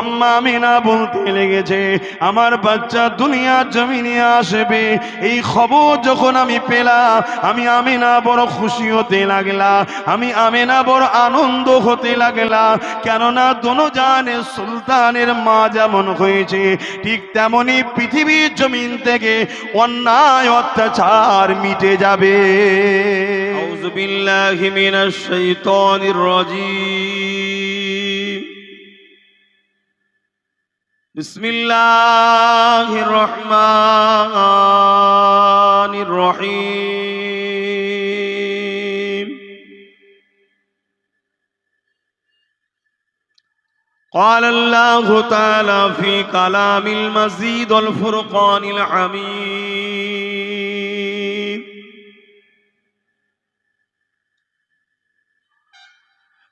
আম্মা আমিনা বলতে লেগেছে, আমার বাচ্চা দুনিয়া জমিনে আসবে। এই খবর যখন আমি পেলাম, আমি আমিনা বড় খুশি হতে লাগলা আমি আমি না বড় আনন্দ হতে লাগলা কেননা দোনো জানে সুলতানের মা যেমন হয়েছে, ঠিক তেমনি পৃথিবীর জমিন থেকে অন্যায় অত্যাচার মিটে যাবে। বিল্লাহ মিনাশ শাইতানির بسم الله الرحمن الرحيم. قال الله تعالى في كلام المزيد والفرقان الحميد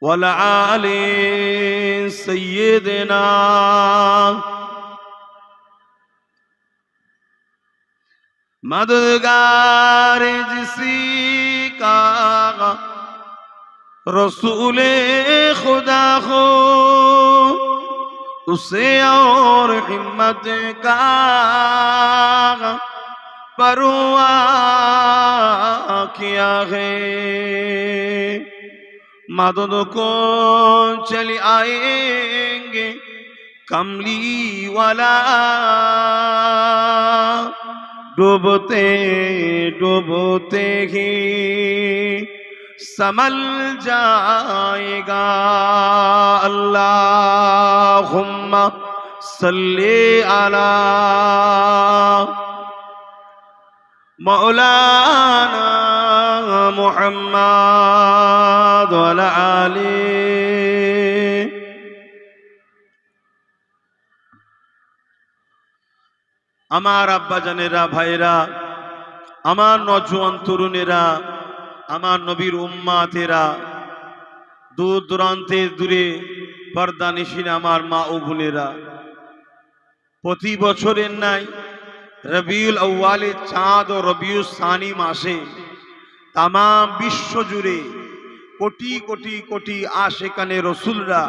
وَلَعَالِ سیدنا مددگار جسی کا رسول خدا ہو، اسے اور ہمت کا پرواہ کیا ہے۔ मदद को चले आएंगे कमली वाला डूबते डूबते ही समल जाएगा अल्लाहुम्मा सल्ले अला मौलाना محمد وعلى آله আমার আব্বাজানেরা ভাইরা আমার নজওয়ান তরুণেরা আমার নবীর উম্মাতেরা, দূর দূরান্তে দূরে পর্দা নিশিন আমার মা ও বোনেরা, প্রতি বছরের নাই রবিউল আউ্বালে চাঁদ ও রবিউল সানি মাসে তাম বিশ্ব জুড়ে কোটি কোটি কোটি আশেকানে রসুলরা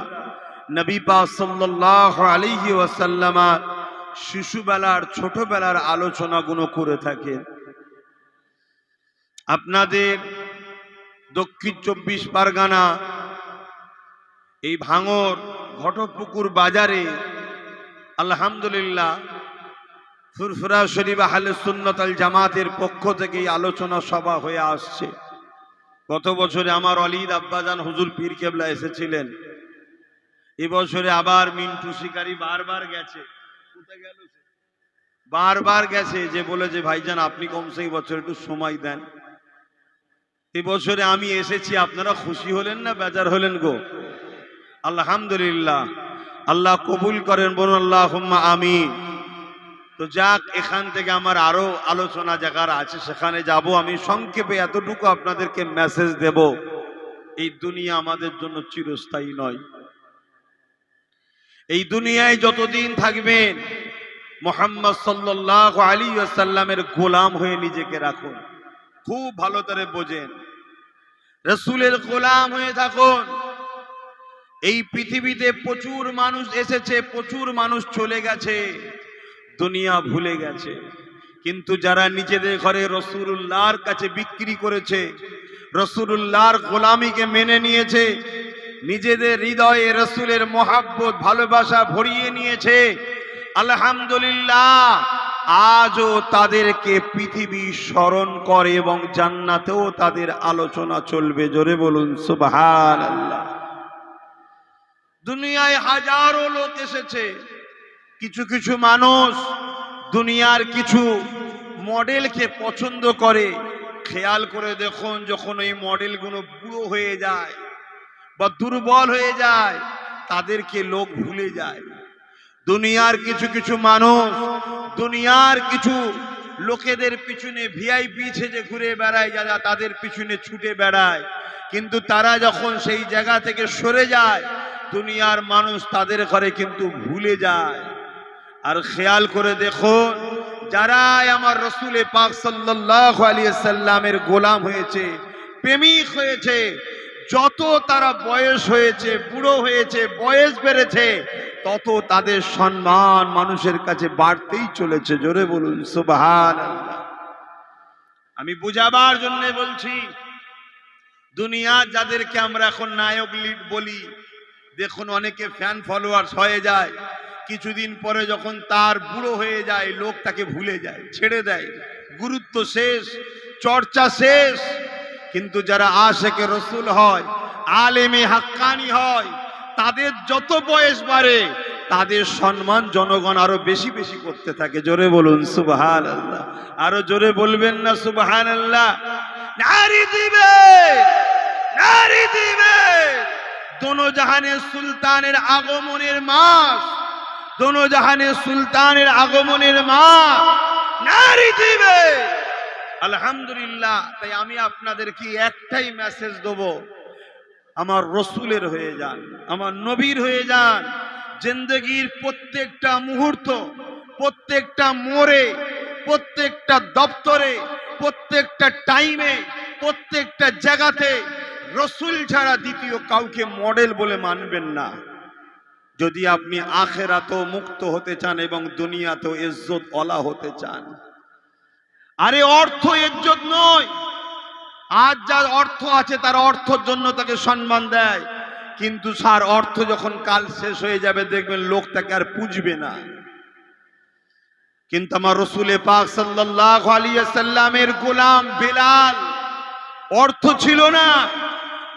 নবী পা সাল্লাহ আলিহি ওয়াসাল্লামার শিশুবেলার, ছোটবেলার আলোচনাগুলো করে থাকেন। আপনাদের দক্ষিণ চব্বিশ পরগনা এই ভাঙর ঘটপুকুর বাজারে আলহামদুলিল্লাহ ফুরফুরা শরীফ আহলে সুন্নতাল জামাতের পক্ষ থেকে আলোচনা সভা হয়ে আসছে। গত বছরে আমার অলিদ আব্বাজান হুজুর পীর কেবলা এসেছিলেন। এবছরে আবার মিন্টু শিকারি বারবার গেছে? বারবার গেছে, যে বলেছে ভাইজান, আপনি কমসে বছর একটু সময় দেন। এবছরে আমি এসেছি, আপনারা খুশি হলেন না বেজার হলেন গো? আলহামদুলিল্লাহ। আল্লাহ কবুল করেন, বলুন আল্লাহ আমি তো যাক, এখান থেকে আমার আরও আলোচনা জায়গার আছে, সেখানে যাব। আমি সংক্ষেপে এতটুকু আপনাদেরকে মেসেজ দেব। এই দুনিয়া আমাদের জন্য চিরস্থায়ী নয়। এই দুনিয়ায় যতদিন থাকবেন, মোহাম্মদ সাল্লাহ আলী সাল্লামের গোলাম হয়ে নিজেকে রাখুন। খুব ভালো করে বোঝেন। রসুলের গোলাম হয়ে থাকুন। এই পৃথিবীতে প্রচুর মানুষ এসেছে, প্রচুর মানুষ চলে গেছে। দুনিয়া ভুলে গেছে। কিন্তু যারা নিজেদের ঘরে রসুল্লাহর কাছে বিক্রি করেছে রসুল্লাহর গোলামিকে মেনে নিয়েছে, নিজেদের হৃদয়ে রসুলের মহাব্বত, ভালোবাসা ভরিয়ে নিয়েছে, আলহামদুলিল্লাহ, আজও তাদেরকে পৃথিবী স্মরণ করে এবং জান্নাতেও তাদের আলোচনা চলবে। জোরে বলুন সুবহান আল্লাহ দুনিয়ায় হাজারো লোক এসেছে। কিছু কিছু মানুষ দুনিয়ার কিছু মডেলকে পছন্দ করে। খেয়াল করে দেখুন, যখন এই মডেলগুলো বুড়ো হয়ে যায় বা দুর্বল হয়ে যায়, তাদেরকে লোক ভুলে যায়। দুনিয়ার কিছু কিছু মানুষ, দুনিয়ার কিছু লোকেদের পিছনে ভিআইপি সেজে ঘুরে বেড়ায়, যারা তাদের পিছনে ছুটে বেড়ায়। কিন্তু তারা যখন সেই জায়গা থেকে সরে যায়, দুনিয়ার মানুষ তাদের ঘরে কিন্তু ভুলে যায়। আর খেয়াল করে দেখুন যারাই আমার রসুলে পাক সাল্লাল্লাহু আলাইহি সাল্লামের গোলাম হয়েছে, প্রেমিক হয়েছে, যত তারা বয়স হয়েছে, বুড়ো হয়েছে, বয়স বেড়েছে, তত তাদের সম্মান মানুষের কাছে বাড়তেই চলেছে। জোরে বলুন সুবহান আমি বুঝাবার জন্য বলছি দুনিয়া যাদেরকে আমরা এখন নায়ক, লিড বলি, দেখুন অনেকে ফ্যান ফলোয়ার্স হয়ে যায়। কিছুদিন পরে যখন তার বুড়ো হয়ে যায়, লোক তাকে ভুলে যায়, ছেড়ে দেয়। গুরুত্ব শেষ, চর্চা শেষ। কিন্তু যারা আশেকে রসুল হয়, আলেমে হাক্কানি হয়, তাদের যত বয়স বাড়ে, তাদের সম্মান জনগণ আরও বেশি বেশি করতে থাকে। জোরে বলুন সুবহান আল্লাহ আরও জোরে বলবেন না সুবহান আল্লাহ নারী দিবে নারী দিবে। দোনো জাহানের সুলতানের আগমনের মাস দোনো জাহানের সুলতানের আগমনের মা নারী দিবে আলহামদুলিল্লাহ, তাই আমি আপনাদেরকে একটাই মেসেজ দেবো। আমার রসুলের হয়ে যান, আমার নবীর হয়ে যান। জিন্দগির প্রত্যেকটা মুহূর্ত, প্রত্যেকটা মোড়ে, প্রত্যেকটা দপ্তরে, প্রত্যেকটা টাইমে প্রত্যেকটা জায়গাতে রসুল ছাড়া দ্বিতীয় কাউকে মডেল বলে মানবেন না। যদি আপনি আখেরাতেও মুক্ত হতে চান এবং দুনিয়াতেও ইজ্জত অলা হতে চান। আরে অর্থ ইজ্জত নয়। আজ যার অর্থ আছে, তার অর্থের জন্য তাকে সম্মান দেয়। কিন্তু সার অর্থ যখন কাল শেষ হয়ে যাবে, দেখবেন লোক তাকে আর পুজবে না। কিন্তু আমার রসুলে পাক সাল্লামের গোলাম বেলাল, অর্থ ছিল না।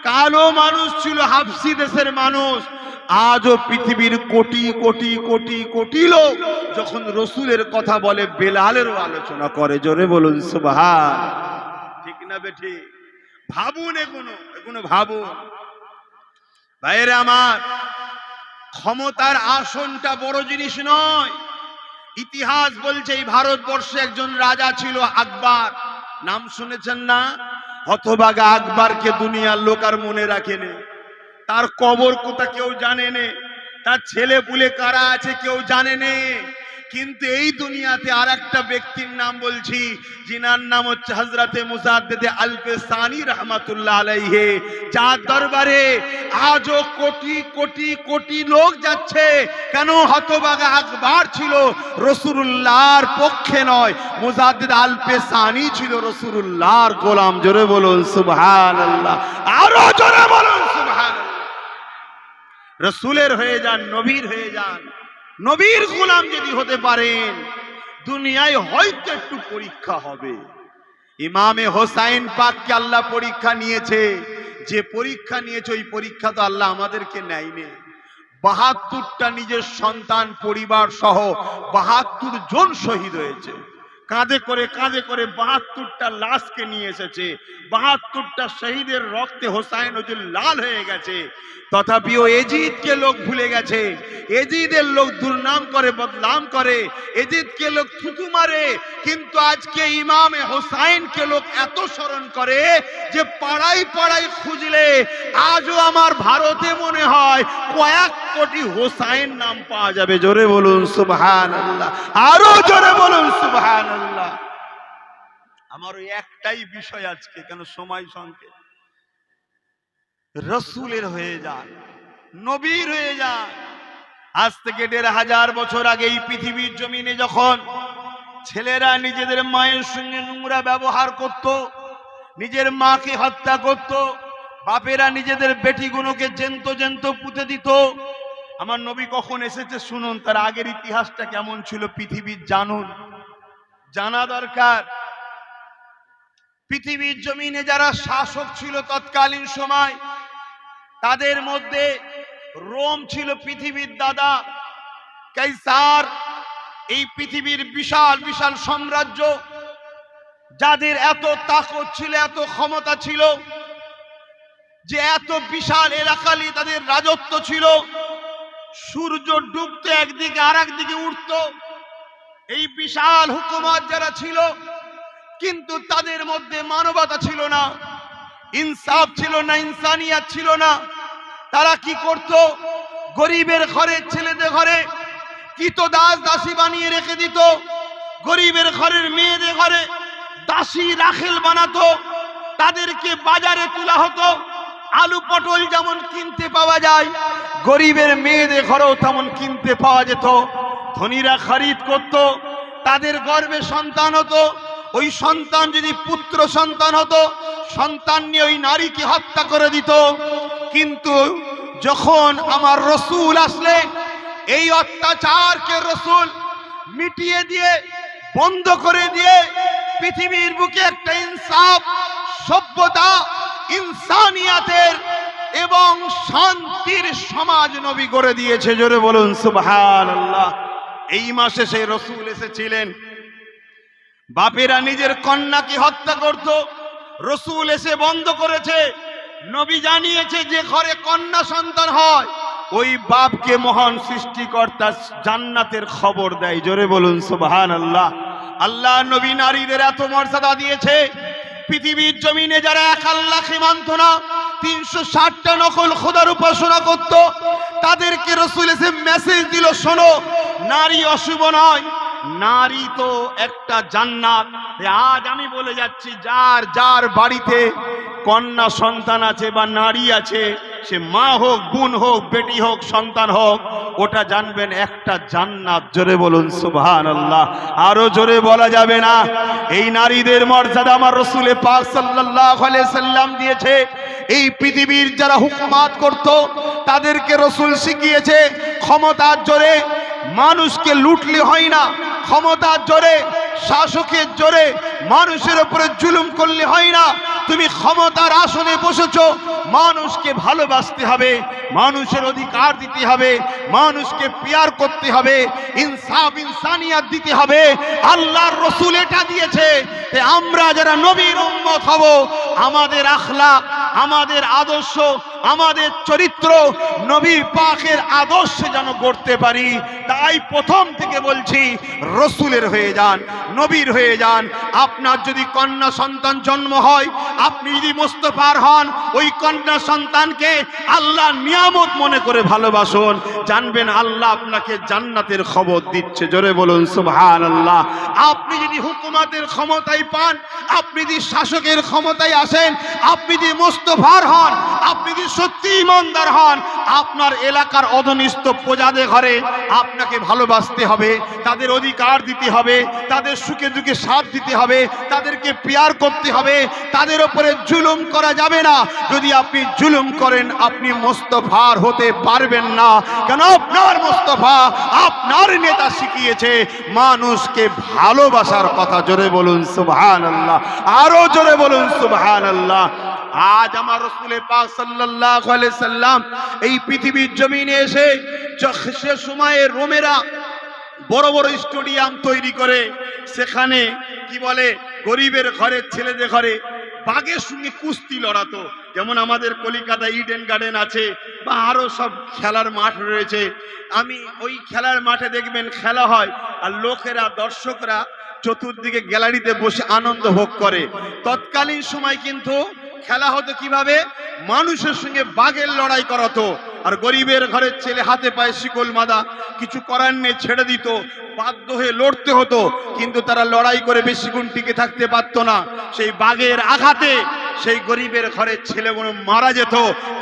কালো মানুষ ছিল, হাফসি দেশের মানুষ। আজও পৃথিবীর কোটি কোটি কোটি কোটি লোক যখন রসুলের কথা বলে, বেলালেরও আলোচনা করে। জোরে বলুন, সুবহান। ঠিক না বেঠি? ভাবুন এগুলো এগুলো ভাবুন। ভাইয়েরা আমার, ক্ষমতার আসনটা বড় জিনিস নয়। ইতিহাস বলছে, এই ভারতবর্ষে একজন রাজা ছিল আকবর। নাম শুনেছেন না? হতবাগা আকবরকে দুনিয়ার লোক আর মনে রাখেনি তার কবর কোথা কেউ জানে নে? তার ছেলে পুলে কারা আছে কেউ জানে নে? কিন্তু এই দুনিয়াতে আর একটা ব্যক্তির নাম বলছি যিনার নাম হচ্ছে হজরতে মুসাদ্দেদে আলফে সানি রহমাতুল্লাহ আলাইহে। যার দরবারে আজও কোটি কোটি কোটি লোক যাচ্ছে। কেন হতবাগা আকবার ছিল? রসুল্লাহর পক্ষে নয়। মুজাদ্দিদ আলফে সানি ছিল রসুরুল্লাহর গোলাম। জোরে বলুন সুবহান আল্লাহ আরও জোরে বলুন সুবহান রসুলের হয়ে যান, নবীর হয়ে যান। নবীর গোলাম যদি হতে পারেন, দুনিয়ায় হয়তো একটু পরীক্ষা হবে। ইমামে হোসাইন পাককে আল্লাহ পরীক্ষা নিয়েছে। যে পরীক্ষা নিয়েছে, ওই পরীক্ষা তো আল্লাহ আমাদেরকে নেয়নি। বাহাত্তরটা নিজের সন্তান, পরিবার সহ বাহাত্তর জন শহীদ হয়েছে। কাঁধে করে কাঁধে করে বাহাত্তরটা লাশকে নিয়ে এসেছে। বাহাত্তরটা শহীদের রক্তে হোসাইন হজুর লাল হয়ে গেছে। তথাপিও এজিদকে লোক ভুলে গেছে। এজিদের লোক দুর্নাম করে, বদনাম করে। এজিদকে লোক থুতু মারে। কিন্তু আজকে ইমামে হোসাইনকে লোক এত স্মরণ করে যে পাড়াই পাড়াই খুঁজলে আজও আমার ভারতে মনে হয় কয়েক কোটি হোসাইন নাম পাওয়া যাবে। জোরে বলুন সুবহান আল্লাহ আরও জোরে বলুন সুবহান আল্লাহ। আমার ওই একটাই বিষয় আজকে, কেন সময় সংকেত? রসুলের হয়ে যান, নবীর হয়ে যান। আজ থেকে দেড় হাজার বছর আগে এই পৃথিবীর জমিনে যখন ছেলেরা নিজেদের মায়ের সঙ্গে নোংরা ব্যবহার করত, নিজের মাকে হত্যা করত, বাপেরা নিজেদের বেটিগুলোকে জেন্ত জেন্ত পুঁতে দিত, আমার নবী কখন এসেছে শুনুন, তার আগের ইতিহাসটা কেমন ছিল পৃথিবীর জানুন। জানা দরকার। পৃথিবীর জমিনে যারা শাসক ছিল তৎকালীন সময়, তাদের মধ্যে রোম ছিল পৃথিবীর দাদা। কাইসার, এই পৃথিবীর বিশাল বিশাল সাম্রাজ্য, যাদের এত তাকত ছিল, এত ক্ষমতা ছিল, যে এত বিশাল এলাকালি তাদের রাজত্ব ছিল, সূর্য ডুবতো একদিকে আর একদিকে উঠতো। এই বিশাল হুকুমত যারা ছিল, কিন্তু তাদের মধ্যে মানবতা ছিল না, ইনসাফ ছিল না, ইনসানিয়াত ছিল না। তারা কি করত? গরিবের ঘরে, ছেলেদের ঘরে কিত দাস দাসী বানিয়ে রেখে দিত? গরিবের ঘরের মেয়েদের ঘরে দাসী রাখেল বানাতো, তাদেরকে বাজারে তোলা হতো, আলু পটল যেমন কিনতে পাওয়া যায়, গরিবের মেয়েদের ঘরেও তেমন কিনতে পাওয়া যেত। ধনীরা খরিদ করত, তাদের গর্ভে সন্তান হতো। ওই সন্তান যদি পুত্র সন্তান হতো, সন্তান নিয়ে ওই নারীকে হত্যা করে দিত। কিন্তু যখন আমার রসুল আসলে, এই অত্যাচারকে রসুল মিটিয়ে দিয়ে, বন্ধ করে দিয়ে, পৃথিবীর বুকে একটা ইনসাফ, সভ্যতা, ইনসানিয়াতের এবং শান্তির সমাজ নবী করে দিয়েছে। জোরে বলুন, সুবহানাল্লাহ। এই মাসে সেই রসুল এসেছিলেন। বাপেরা নিজের কন্যাকে হত্যা করত। রসুল এসে বন্ধ করেছে। নবী জানিয়েছে যে ঘরে কন্যা সন্তান হয়। ওই বাপকে মহান সৃষ্টিকর্তা জান্নাতের খবর দেয়। জোরে বলুন সুবহান আল্লাহ আল্লাহ নবী নারীদের এত মর্যাদা দিয়েছে। পৃথিবীর জমিনে যারা এক আল্লাহ সীমান্ত না, তিনশো ষাটটা নকল খোদার উপাসনা করত, তাদেরকে রসুল এসে মেসেজ দিল, শোনো, নারী অশুভ নয়, নারী তো একটা জান্নাত। আজ আমি বলে যাচ্ছি, যার যার বাড়িতে কন্যা সন্তান আছে বা নারী আছে সে মা হোক, বোন হোক, বেটি হোক, সন্তান হোক, ওটা জানবেন একটা জান্নাত। জোরে বলুন সুবহান আল্লাহ আরও জোরে বলা যাবে না। এই নারীদের মর্যাদা আমার রসুলে পাক আলাইহি সাল্লাম দিয়েছে। এই পৃথিবীর যারা হুকুমাত করত, তাদেরকে রসুল শিখিয়েছে, ক্ষমতার জোরে মানুষকে লুটলে হয় না। ক্ষমতার জোরে, শাসকের জোরে, মানুষের উপরে জুলুম করলে হয় না। তুমি ক্ষমতার আসনে বসেছ, মানুষকে ভালোবাসতে হবে, মানুষের অধিকার দিতে হবে, মানুষকে পেয়ার করতে হবে, ইনসাফ, ইনসানিয়াত দিতে হবে। আল্লাহর রসুল এটা দিয়েছে আমরা যারা নবীর উম্মত হব, আমাদের আখলা আমাদের আদর্শ আমাদের চরিত্র নবী পাকের আদর্শে যেন গড়তে পারি, তাই প্রথম থেকে বলছি, রসুলের হয়ে যান, নবীর হয়ে যান। আপনার যদি কন্যা সন্তান জন্ম হয়, আপনি যদি মোস্তফার হন, ওই কন্যা সন্তানকে আল্লাহ নিয়ামত মনে করে ভালোবাসুন। জানবেন আল্লাহ আপনাকে জান্নাতের খবর দিচ্ছে। জোরে বলুন সুবহান আল্লাহ আপনি যদি হুকুমাতের ক্ষমতায় পান, আপনি যদি শাসকের ক্ষমতায় আসেন, আপনি যদি মোস্তফার হন, আপনি যদি সত্যি ইমানদার হন, আপনার এলাকার অধনিষ্ঠ প্রজাদের ঘরে আপনাকে ভালোবাসতে হবে, তাদের অধিকার দিতে হবে, তাদের সুখে দুঃখে সাথ দিতে হবে, তাদেরকে পেয়ার করতে হবে, তাদের ওপরে জুলুম করা যাবে না। যদি আপনি জুলুম করেন, আপনি মোস্তফার হতে পারবেন না। কেন? আপনার মোস্তফা আপনার নেতা শিখিয়েছে, মানুষকে ভালোবাসার কথা জোরে বলুন সুবহান আল্লাহ আরও জোরে বলুন সুবহান আল্লাহ আজ আমার রসুলে পাক সাল্লাম এই পৃথিবীর জমিনে এসে সে সময়ে রোমেরা বড় বড় স্টেডিয়াম তৈরি করে। সেখানে কি বলে? গরিবের ঘরের ছেলেদের ঘরে বাঘের সঙ্গে কুস্তি লড়াতো। যেমন আমাদের কলিকাতা ইডেন গার্ডেন আছে বা আরও সব খেলার মাঠ রয়েছে। আমি ওই খেলার মাঠে দেখবেন খেলা হয় আর লোকেরা, দর্শকরা চতুর্দিকে গ্যালারিতে বসে আনন্দ ভোগ করে। তৎকালীন সময় কিন্তু খেলা হতো কীভাবে? মানুষের সঙ্গে বাঘের লড়াই করাতো। আর গরিবের ঘরের ছেলে হাতে পায়ে শিকল মাদা, কিছু করার নেই, ছেড়ে দিত। বাধ্য হয়ে লড়তে হতো, কিন্তু তারা লড়াই করে বেশিক্ষণ টিকে থাকতে পারতো না। সেই বাঘের আঘাতে সেই গরিবের ঘরের ছেলেগুলো মারা যেত।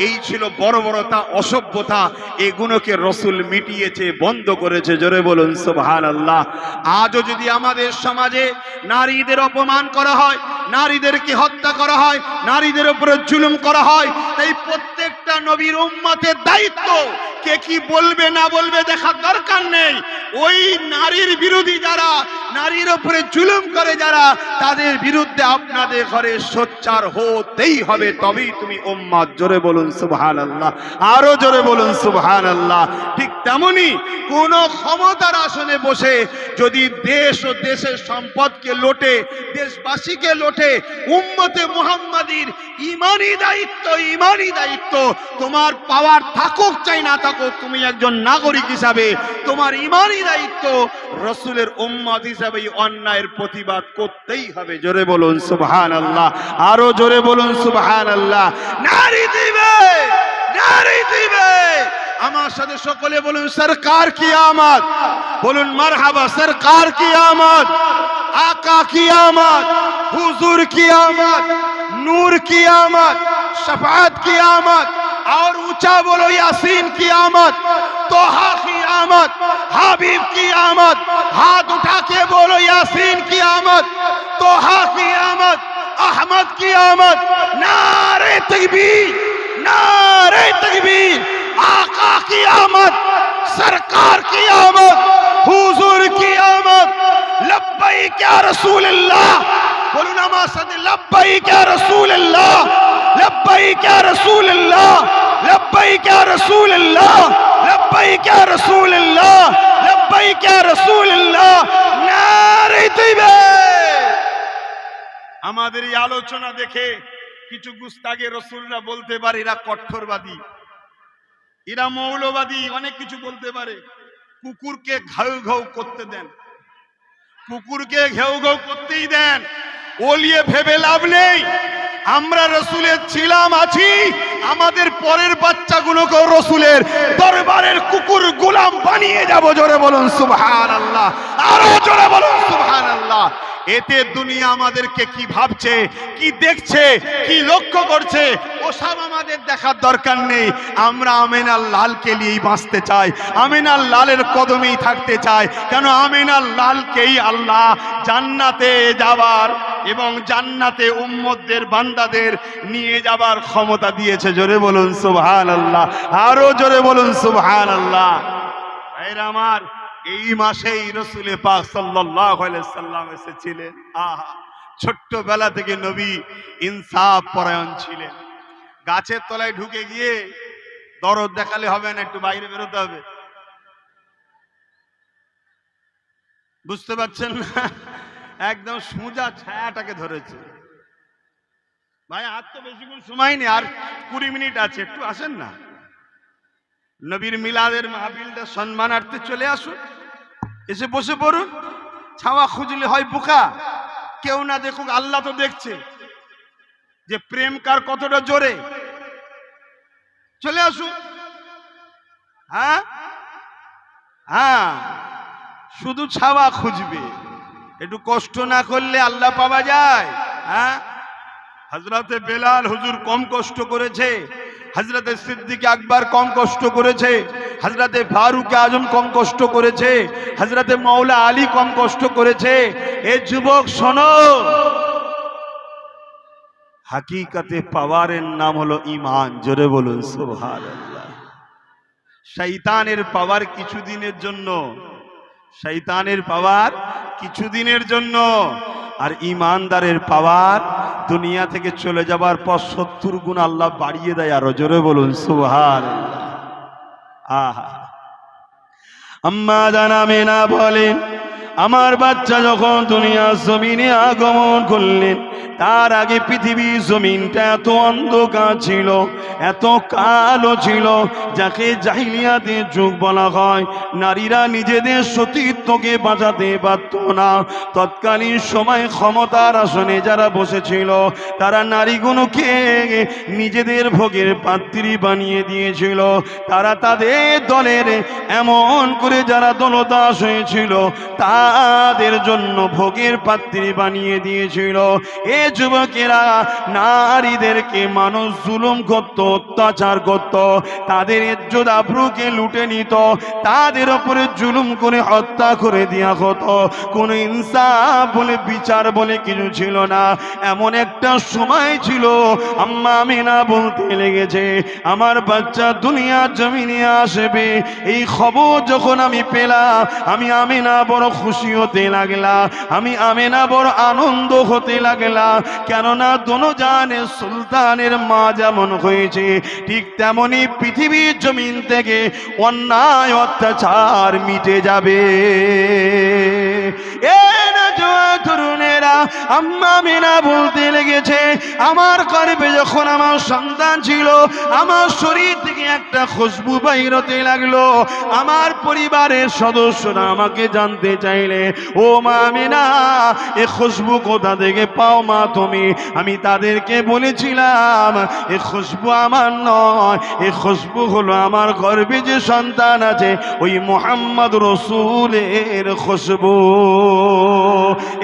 এই ছিল বর্বরতা অসভ্যতা। এগুলোকে রসুল মিটিয়েছে, বন্ধ করেছে। জোরে বলুন সুবহান আল্লাহ আজও যদি আমাদের সমাজে নারীদের অপমান করা হয় নারীদেরকে হত্যা করা হয়, নারীদের উপরে জুলুম করা হয়। তাই প্রত্যেকটা নবীর উম্মতের দায়িত্ব, কে কি বলবে না বলবে দেখার দরকার নেই। ওই নারীর বিরোধী যারা, নারীর উপরে জুলুম করে যারা, তাদের বিরুদ্ধে আপনাদের ঘরে সোচ্চার হতেই হবে। তবেই তুমি উম্মাদ। জোরে বলুন সুবহান আল্লাহ আরও জোরে বলুন সুবহান আল্লাহ ঠিক তেমনি কোন ক্ষমতার আসনে বসে যদি দেশ ও দেশের সম্পদকে লোটে, দেশবাসীকে লোটে উম্মতে মুহাম্মাদির ইমানি দায়িত্ব ইমানি দায়িত্ব। তোমার পাওয়ার থাকুক চাই না থাকুক, তুমি একজন নাগরিক হিসাবে তোমার ইমানি দায়িত্ব রসুলের উম্মত হিসাবে অন্যায়ের প্রতিবাদ করতেই হবে। জোরে বলুন সুবহান আল্লাহ আরও জোরে বলুন সুবহান আল্লাহ নারী দিবে নারী দিবে। আমার সাথে সকলে বলুন, সরকার কি আমদ বলুন, মারহাবা, সরকার কি আমদ आका की आमद हुजूर की आमद नूर की आमद शफात की आमद और ऊँचा बोलो यासीन की आमद तोहा की आमद हबीब की आमद हाथ उठा के बोलो यासीन की आमद तोहा की आमद अहमद की आमद नारे तकबीर नारे तकबीर आका की आमद सरकार की आमद हु ইয়া রাসূলুল্লাহ। বলুন আমার সাথে, লব্বাইক ইয়া রাসূলুল্লাহ, লব্বাইক ইয়া রাসূলুল্লাহ, লব্বাইক ইয়া রাসূলুল্লাহ, লব্বাইক ইয়া রাসূলুল্লাহ, লব্বাইক আমাদের এই আলোচনা দেখে কিছু গুস্তাগে রসুলরা বলতে পারে, এরা কঠোরবাদী। এরা মৌলবাদী, অনেক কিছু বলতে পারে। কুকুরকে ঘাউ ঘাউ করতে দেন। কুকুরকে ঘেউ ঘেউ করতেই দেন। ওলিয়ে ভেবে লাভ নেই। আমরা রসুলের ছিলাম, আছি। আমাদের পরের বাচ্চাগুলোকেও রসুলের দরবারের কুকুর গোলাম বানিয়ে যাব জোরে বলুন সুবহান আল্লাহ আরও জোরে বলুন সুবহান আল্লাহ এতে দুনিয়া আমাদেরকে কি ভাবছে, কি দেখছে, কি লক্ষ্য করছে, ওসব আমাদের দেখার দরকার নেই। আমরা আমেনার লালকে নিয়েই বাঁচতে চাই, আমেনার লালের কদমেই থাকতে চাই। কেন আমেনার লালকেই আল্লাহ জান্নাতে যাবার এবং জান্নাতে উম্মতদের, বান্দাদের নিয়ে যাবার ক্ষমতা দিয়েছে। জোরে বলুন সুবহান আল্লাহ আরও জোরে বলুন সুবহান আল্লাহ আমার এই মাসেই রসুলে পাক আলাইহি সাল্লাম এসেছিলেন। আহা, ছোট্টবেলা থেকে নবী ইনসাফ পরায়ণ ছিলেন। গাছের তলায় ঢুকে গিয়ে দরদ দেখালে হবে না, একটু বাইরে বেরোতে হবে। বুঝতে পারছেন না? একদম সোজা ছায়াটাকে ধরেছে। ভাই, আর তো বেশিক্ষণ সময় নেই, আর কুড়ি মিনিট আছে, একটু আসেন না। নবীর মিলাদের মাহফিলটা সম্মানার্থে চলে আসুন। এসে বসে পড়ুন ছাওয়া খুঁজলে হয় বোকা। কেউ না দেখুক, আল্লাহ তো দেখছে যে প্রেম কার কতটা জোরে। চলে আসুন। হ্যাঁ? হ্যাঁ শুধু ছাওয়া খুঁজবে। একটু কষ্ট না করলে আল্লাহ পাওয়া যায়। হ্যাঁ? হজরতে বেলাল হুজুর কম কষ্ট করেছে। হজরতে সিদ্দিক আকবর কম কষ্ট করেছে হাজরাতে ফারুক আজম কম কষ্ট করেছে হাজরাতে মৌলা আলী কম কষ্ট করেছে। এ যুবক, শোনো। হাকিকাতে পাওয়ারের নাম হলো ইমান জোরে বলুন, সুবহানাল্লাহ। শৈতানের পাওয়ার কিছুদিনের জন্য শৈতানের পাওয়ার কিছুদিনের জন্য, আর ইমানদারের পাওয়ার দুনিয়া থেকে চলে যাবার পর সত্তর গুণ আল্লাহ বাড়িয়ে দেয় আরও জোরে বলুন সুহার আহা। আম্মা জানা মেনা বলেন আমার বাচ্চা যখন দুনিয়া জমিনে আগমন করলেন, তার আগে পৃথিবী জমিনটা এত অন্ধকার ছিল, এত কালো ছিল, যাকে জাহিলিয়াতে যুগ বলা হয়। নারীরা নিজেদের সতীত্বকে বাঁচাতে পারত না। তৎকালীন সময় ক্ষমতার আসনে যারা বসেছিল, তারা নারীগুলোকে নিজেদের ভোগের পাত্রী বানিয়ে দিয়েছিল। তারা তাদের দলের এমন করে যারা দলদাস হয়েছিল তাদের জন্য ভোগের পাত্রী বানিয়ে দিয়েছিল। এ যুবকেরা নারীদেরকে মানুষ জুলুম করত, অত্যাচার করত, তাদের ইজ্জত আব্রুকে লুটে নিত, তাদের উপরে জুলুম করে হত্যা করে দেওয়া হতো। কোনো ইনসাফ বলে, বিচার বলে কিছু ছিল না। এমন একটা সময় ছিল, আম্মা আমিনা বলতে লেগেছে, আমার বাচ্চা দুনিয়ার জমিনে আসবে। এই খবর যখন আমি পেলাম, আমি আমিনা বড় খুশি খুশি হতে লাগলা, আমি আমেনা বড় আনন্দ হতে লাগলা। কেননা দোনো জানে সুলতানের মা যেমন হয়েছে, ঠিক তেমনি পৃথিবীর জমিন থেকে অন্যায় অত্যাচার মিটে যাবে। লেগেছে, আমার যখন আমার সন্তান ছিল, আমার শরীর থেকে একটা খুশবু লাগল। আমার পরিবারের সদস্যরা আমাকে জানতে চাইলে ও মা মিনা এ খুশবু কোথা থেকে পাও মা তুমি? আমি তাদেরকে বলেছিলাম, এ খুশবু আমার নয়, এ খুশবু হলো আমার গর্ভে যে সন্তান আছে, ওই মোহাম্মদ রসুলের খুশবু।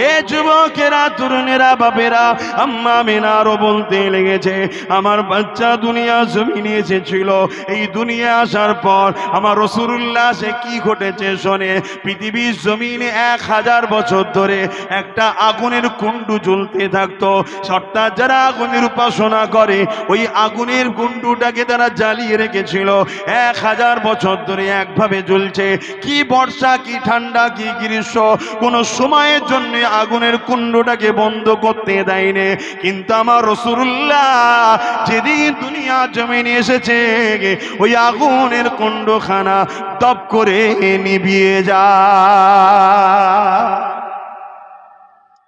এ যুবকেরা, তরুণেরা, বাপেরা, আম্মা মিনারও বলতে লেগেছে, আমার বাচ্চা দুনিয়া জমিনে এসেছিল। এই দুনিয়া আসার পর আমার রসুল্লাহ সে কি ঘটেছে শোনে? পৃথিবীর জমিনে এক হাজার বছর ধরে একটা আগুনের কুণ্ডু জ্বলতে থাকতো। সর্দার যারা আগুনের উপাসনা করে, ওই আগুনের কুণ্ডুটাকে তারা জ্বালিয়ে রেখেছিল। এক হাজার বছর ধরে একভাবে জ্বলছে। কি বর্ষা, কি ঠান্ডা, কি গ্রীষ্ম, কোনো সময়ের জন্য আগুনের কুণ্ডটাকে বন্ধ করতে দেয়নি। কিন্তু আমার রসুল্লাহ যেদিন দুনিয়া জমিনে এসেছে, ওই আগুনের কুণ্ডখানা তপ করে নিবিয়ে যা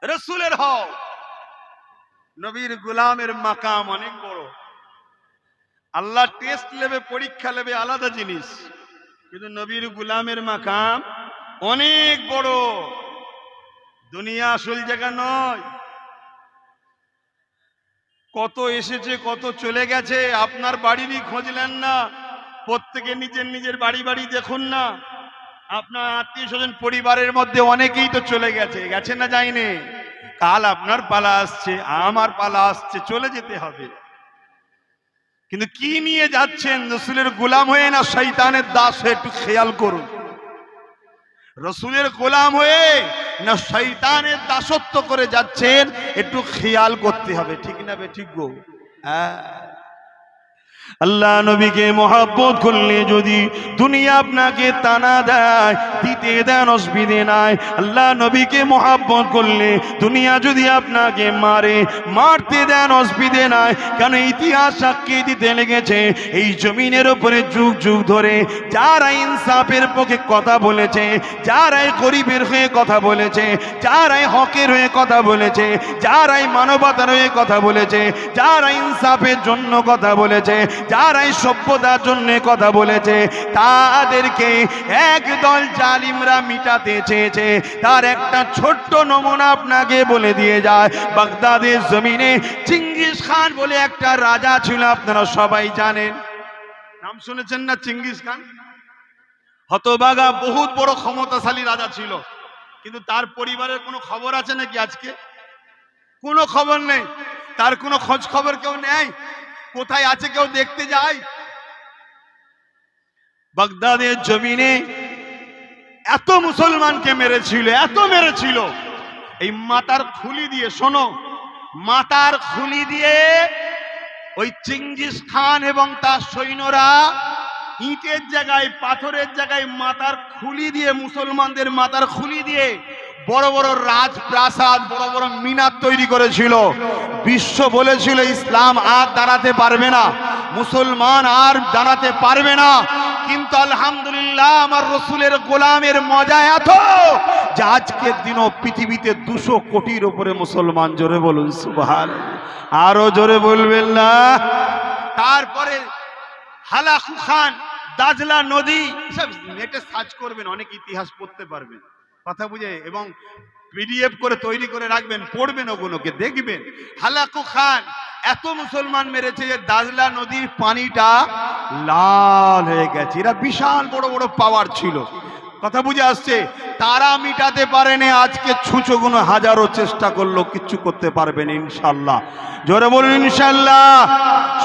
রসুলের হও নবীর গোলামের মাকাম অনেক বড়। আল্লাহ টেস্ট নেবে পরীক্ষা নেবে আলাদা জিনিস। কিন্তু নবীর গোলামের মাকাম অনেক বড়। দুনিয়া আসল জায়গা নয়। কত এসেছে, কত চলে গেছে, আপনার বাড়িরই খোঁজলেন না। প্রত্যেকে নিজের নিজের বাড়ি বাড়ি দেখুন না। আপনার আত্মীয় স্বজন পরিবারের মধ্যে অনেকেই তো চলে গেছে। গেছে না যায়নি? কাল আপনার পালা আসছে, আমার পালা আসছে, চলে যেতে হবে। কিন্তু কি নিয়ে যাচ্ছেন? রসুলের গোলাম হয়ে না শৈতানের দাস হয়ে একটু খেয়াল করুন। রসুলের গোলাম হয়ে না শৈতানের দাসত্ব করে যাচ্ছেন, একটু খেয়াল করতে হবে। ঠিক না বে, ঠিক গো? হ্যাঁ। আল্লাহ নবীকে মহাব্বত করলে যদি দুনিয়া আপনাকে টানা দেয়, দিতে দেন অসুবিধে নাই। আল্লাহ নবীকে মহাব্বত করলে দুনিয়া যদি আপনাকে মারে, মারতে দেন অসুবিধে নাই। কেন ইতিহাস সাক্ষী দিতে লেগেছে, এই জমিনের উপরে যুগ যুগ ধরে যারা ইনসাফের পক্ষে কথা বলেছে, যারাই গরিবের হয়ে কথা বলেছে, যারাই হকের হয়ে কথা বলেছে, যারাই মানবতার হয়ে কথা বলেছে, যারা ইনসাফের জন্য কথা বলেছে যারাই সভ্যতার জন্য কথা বলেছে, তাদেরকে একদল জালিমরা মিটাতে চেয়েছে। তার একটা ছোট্ট নমুনা আপনাকে বলে দিয়ে যায়। বাগদাদের জমিনে চিঙ্গিস খান বলে একটা রাজা ছিল, আপনারা সবাই জানেন। নাম শুনেছেন না চিঙ্গিস খান? হতবাগা বহুত বড় ক্ষমতাশালী রাজা ছিল। কিন্তু তার পরিবারের কোনো খবর আছে নাকি আজকে? কোনো খবর নেই। তার কোনো খোঁজ খবর কেউ নেয় কোথায় আছে কেউ দেখতে যায়? বাগদাদের জমিনে এত মুসলমানকে মেরেছিল, এত মেরেছিল। এই মাতার খুলি দিয়ে, শোনো, মাতার খুলি দিয়ে ওই চিঙ্গিস খান এবং তার সৈন্যরা ইটের জায়গায়, পাথরের জায়গায় মাতার খুলি দিয়ে, মুসলমানদের মাতার খুলি দিয়ে বড় বড় রাজপ্রাসাদ, বড় বড় মিনার তৈরি করেছিল। বিশ্ব বলেছিল, ইসলাম আর দাঁড়াতে পারবে না। মুসলমান আর দাঁড়াতে পারবে না। কিন্তু আলহামদুলিল্লাহ, আমার রসুলের গোলামের মজা এত যে আজকের দিনও পৃথিবীতে দুশো কোটির উপরে মুসলমান, জোরে বলুন সুবহান আরও জোরে বলবেন না। তারপরে হালাকু খান, দাজলা নদী, সব নেটে সার্চ করবেন, অনেক ইতিহাস পড়তে পারবেন। কথা বুঝে এবং পিডিএফ করে তৈরি করে রাখবেন, পড়বেন ওগুলোকে, দেখবেন। হালাকু খান, এত মুসলমান মেরেছে যে দাজলা নদীর পানিটা লাল হয়ে গেছে। এরা বিশাল বড় বড় পাওয়ার ছিল। কথা বুঝে আসছে? তারা মিটাতে পারেনি, আজকে ছুঁচোগুলো হাজারো চেষ্টা করল, কিচ্ছু করতে পারবেন ইনশাল্লাহ। জোরে বলুন ইনশাল্লাহ।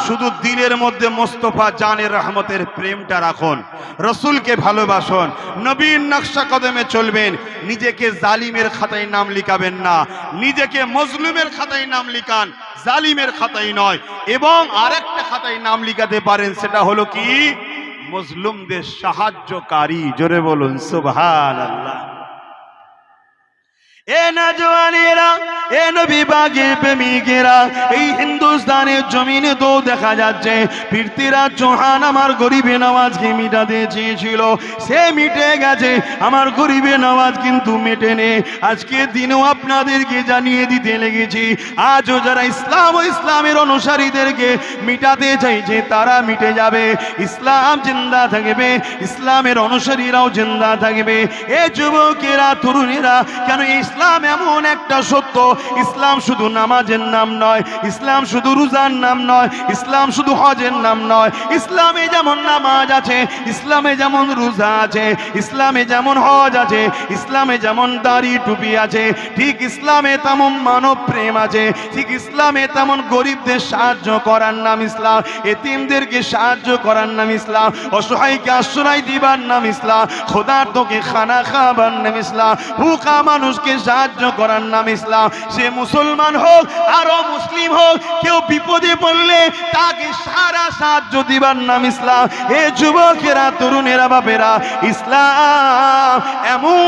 শুধু দিনের মধ্যে মোস্তফা জানের রহমতের প্রেমটা রাখুন, রসুলকে ভালোবাসুন নবীন নকশা কদমে চলবেন, নিজেকে জালিমের খাতায় নাম লিখাবেন না, নিজেকে মজলুমের খাতায় নাম লিখান, জালিমের খাতায় নয়, এবং আরেকটা খাতায় নাম লিখাতে পারেন, সেটা হলো কি? মজলুমদের সাহায্যকারী জোরে বলুন সুবহান আল্লাহ এ নজওয়ানেরা এই আমার গরিবে চেয়েছিল। সে মিটে কিন্তু মেটেনে আজকে দিনেও আপনাদেরকে জানিয়ে দিতে লেগেছি, আজও যারা ইসলাম ও ইসলামের অনুসারীদেরকে মিটাতে চাইছে, তারা মিটে যাবে। ইসলাম জিন্দা থাকবে, ইসলামের অনুসারীরাও জিন্দা থাকবে। এ যুবকেরা, তরুণীরা, কেন ইসলাম এমন একটা সত্য। ইসলাম শুধু নামাজের নাম নয়, ইসলাম শুধু রোজার নাম নয়, ইসলাম শুধু হজের নাম নয়। ইসলামে যেমন নামাজ আছে, ইসলামে যেমন রোজা আছে, ইসলামে যেমন হজ আছে, ইসলামে যেমন দাড়ি টুপি আছে, ঠিক ইসলামে তেমন মানব প্রেম আছে, ঠিক ইসলামে তেমন গরিবদের সাহায্য করার নাম ইসলাম, এতিমদেরকে সাহায্য করার নাম ইসলাম, অসহায়কে আশ্রয় দিবার নাম ইসলাম খোদার্থকে খানা খাবার নাম ইসলাম ভুকা মানুষকে সাহায্য করার নাম ইসলাম। সে মুসলমান হোক, আরও মুসলিম হোক, কেউ বিপদে পড়লে তাকে সারা সাহায্য দিবার নাম ইসলাম। এ যুবকেরা, তরুণেরা, বাপেরা, ইসলাম এমন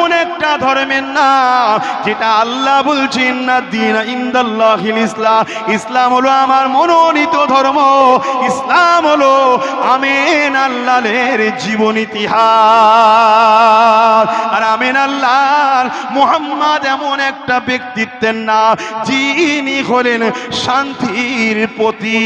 ধর্মের নাম, যেটা আল্লাহ বলছেন না দিন ইন্দাল্লাহিল ইসলাম। ইসলাম হলো আমার মনোনীত ধর্ম। ইসলাম হলো আমেন আল্লাহের জীবন ইতিহাস। আর আমেন আল্লাহ মুহাম্মদ এমন একটা ব্যক্তিত্বের নাম, যিনি হলেন শান্তির প্রতি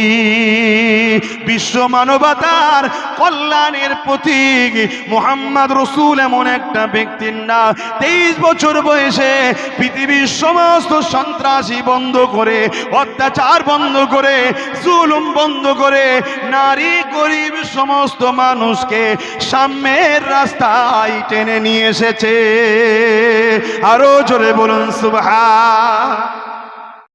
বিশ্ব মানবতার কল্যাণের প্রতীক। মোহাম্মদ রসুল এমন একটা ব্যক্তির নাম তেইশ বছর বয়সে পৃথিবীর সমস্ত সন্ত্রাসী বন্ধ করে, অত্যাচার বন্ধ করে, জুলুম বন্ধ করে, নারী গরিব সমস্ত মানুষকে সাম্যের রাস্তায় টেনে নিয়ে এসেছে। আরও জোরে বলুন, সুবহান।